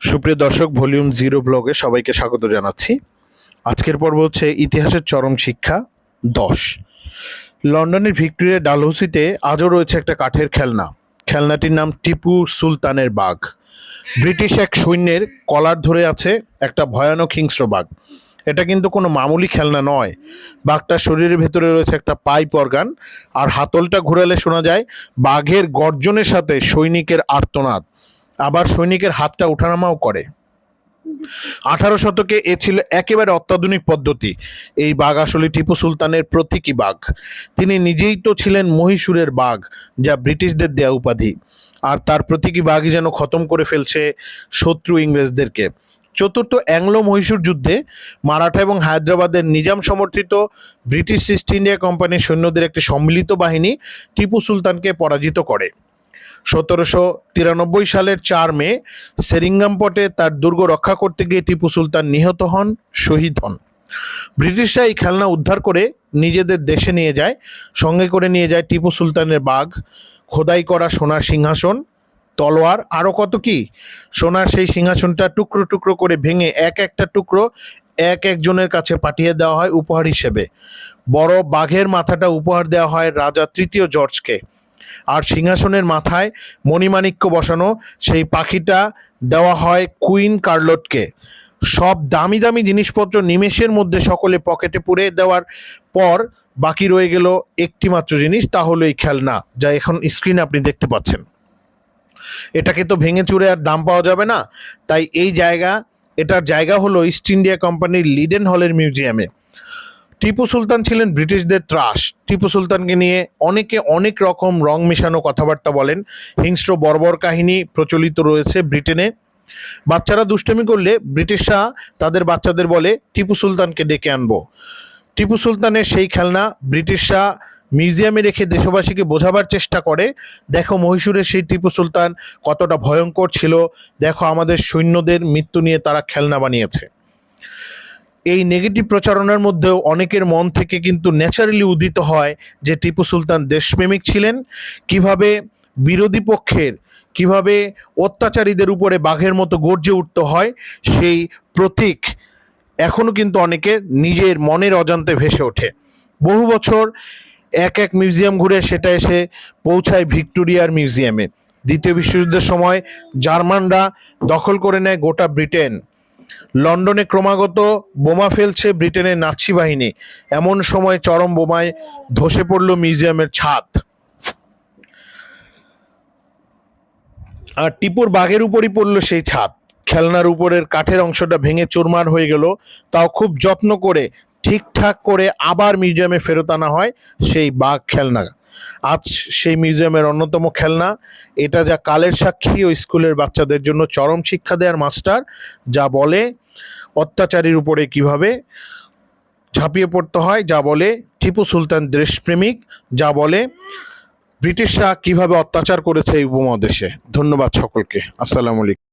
সুপ্রিয় দর্শক, volume zero ব্লগে সবাইকে স্বাগত জানাচ্ছি। আজকের পর্ব হচ্ছে ইতিহাসের চরম শিক্ষা দশ। লন্ডনের ভিক্টোরিয়া ডালহৌসিতে আজও রয়েছে একটা কাঠের খেলনা। খেলনাটির নাম টিপু সুলতানের বাঘ। ব্রিটিশ এক সৈন্যের কলার ধরে আছে একটা ভয়ানক হিংস্র বাঘ। এটা কিন্তু কোনো মামুলি খেলনা নয়। বাঘটার শরীরের ভেতরে রয়েছে একটা পাইপ অর্গান, আর হাতলটা ঘুরালে শোনা যায় বাঘের গর্জনের সাথে সৈনিকের আর্তনাদ। আবার সৈনিকের হাতটা ওঠানামাও করে। আঠারো শতকে এ ছিল একেবারে অত্যাধুনিক পদ্ধতি। এই বাঘ আসলে টিপু সুলতানের প্রতীকী বাঘ। তিনি নিজেই তো ছিলেন মহীশূরের বাঘ, যা ব্রিটিশদের দেয়া উপাধি। আর তার প্রতীকী বাঘই যেন খতম করে ফেলছে শত্রু ইংরেজদেরকে। চতুর্থ অ্যাংলো মহীশূর যুদ্ধে মারাঠা এবং হায়দ্রাবাদের নিজাম সমর্থিত ব্রিটিশ ইস্ট ইন্ডিয়া কোম্পানির সৈন্যদের একটি সম্মিলিত বাহিনী টিপু সুলতানকে পরাজিত করে। সতেরোশো তিরানব্বই সালের চার মে সেরিঙ্গামপটে তার দুর্গ রক্ষা করতে গিয়ে টিপু সুলতান নিহত হন, শহীদ হন। ব্রিটিশরা এই খেলনা উদ্ধার করে নিজেদের দেশে নিয়ে যায়, সঙ্গে করে নিয়ে যায় টিপু সুলতানের বাঘ, খোদাই করা সোনার সিংহাসন, তলোয়ার আরও কত কি? সোনার সেই সিংহাসনটা টুকরো টুকরো করে ভেঙে এক একটা টুকরো এক একজনের কাছে পাঠিয়ে দেওয়া হয় উপহার হিসেবে। বড় বাঘের মাথাটা উপহার দেওয়া হয় রাজা তৃতীয় জর্জকে। আর সিংহাসনের মাথায় মণিমাণিক্য বসানো, সেই পাখিটা দেওয়া হয় কুইন কার্লটকে। সব দামি দামি জিনিসপত্র নিমেষের মধ্যে সকলে পকেটে পুরে দেওয়ার পর বাকি রয়ে গেল একটি মাত্র জিনিস, তা হলো এই খেলনা, যা এখন স্ক্রিনে আপনি দেখতে পাচ্ছেন। এটাকে তো ভেঙে চুরে আর দাম পাওয়া যাবে না। তাই এই জায়গা, এটার জায়গা হলো ইস্ট ইন্ডিয়া কোম্পানির লিডেন হলের মিউজিয়ামে। টিপু সুলতান ছিলেন ব্রিটিশদের ত্রাস। টিপু সুলতানকে নিয়ে অনেকে অনেক রকম রং মেশানো কথাবার্তা বলেন। হিংস্র বর্বর কাহিনী প্রচলিত রয়েছে ব্রিটেনে। বাচ্চারা দুষ্টমি করলে ব্রিটিশরা তাদের বাচ্চাদের বলে, টিপু সুলতানকে ডেকে আনব। টিপু সুলতানের সেই খেলনা ব্রিটিশরা মিউজিয়ামে রেখে দেশবাসীকে বোঝাবার চেষ্টা করে। দেখো মহীশূরের সেই টিপু সুলতান কতটা ভয়ঙ্কর ছিল। দেখো আমাদের সৈন্যদের মৃত্যু নিয়ে তারা খেলনা বানিয়েছে। এই নেগেটিভ প্রচারণার মধ্যেও অনেকের মন থেকে কিন্তু ন্যাচারালি উদিত হয় যে টিপু সুলতান দেশপ্রেমিক ছিলেন, কীভাবে বিরোধী পক্ষের, কীভাবে অত্যাচারীদের উপরে বাঘের মতো গর্জে উঠতে হয়, সেই প্রতীক এখনও কিন্তু অনেকের নিজের মনের অজান্তে ভেসে ওঠে। বহু বছর এক এক মিউজিয়াম ঘুরে সেটা এসে পৌঁছায় ভিক্টোরিয়ার মিউজিয়ামে দ্বিতীয় বিশ্বযুদ্ধের সময় জার্মানরা দখল করে নেয় গোটা ব্রিটেন। লন্ডনে ক্রমাগত বোমা ফেলছে ব্রিটেনের নাৎসি বাহিনী। এমন সময় চরম বোমায় ধসে পড়ল মিউজিয়ামের ছাদ। আর টিপুর বাঘের উপরই পড়ল সেই ছাদ। খেলনার উপরের কাঠের অংশটা ভেঙে চুরমার হয়ে গেল। তাও খুব যত্ন করে ঠিকঠাক করে আবার মিউজিয়ামে ফেরত আনা হয়, সেই বাঘ খেলনা। আজ সেই মিউজিয়ামের অন্যতম খেলনা, এটা যা কালের সাক্ষী ও স্কুলের বাচ্চাদের জন্য চরম শিক্ষা দেওয়ার মাস্টার, যা বলে অত্যাচারীর উপরে কীভাবে ঝাঁপিয়ে পড়তে হয়, যা বলে টিপু সুলতান দেশপ্রেমিক, যা বলে ব্রিটিশরা কীভাবে অত্যাচার করেছে এই উপমহাদেশে। ধন্যবাদ সকলকে। আসসালামু আলাইকুম।